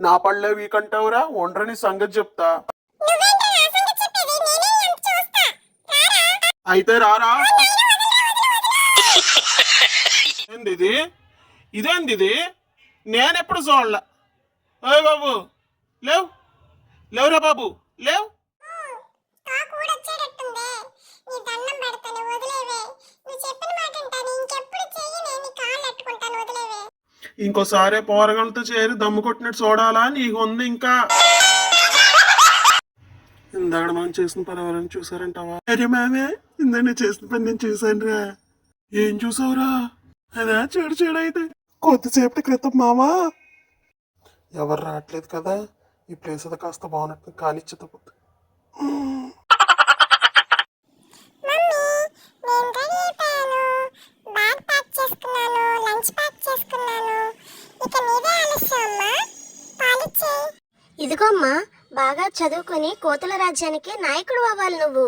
నా పళ్ళే వీకంటావురా? ఒండ్రని సంగతి చెప్తా. అయితే రారా? ఏంది ఇది ఇదేంది ఇది నేనెప్పుడు చూడలే. ఓయ్ బాబు లేవు. లేవురా బాబు లేవు. ఇంకోసారి పోరగలతో చేరి దమ్ము కొట్టినట్టు చూడాలా నీకు ఉంది ఇంకా. ఇందాక మనం చేసిన పని ఎవరైనా చూసారంటావా? అరే మామే ఇందా నేను చేసిన పని నేను చూసాను రా ఏం చూసావురా? అదా చూడు చూడు అయితే. కొద్దిసేపటి క్రితం మామా. ఎవరు రావట్లేదు కదా? ఈ ప్లేస్ అది కాస్త బాగున్నట్టు కానిచ్చితే ఇదిగోమ్మా బాగా చదువుకుని కోతుల రాజ్యానికి నాయకుడు అవ్వాలి నువ్వు.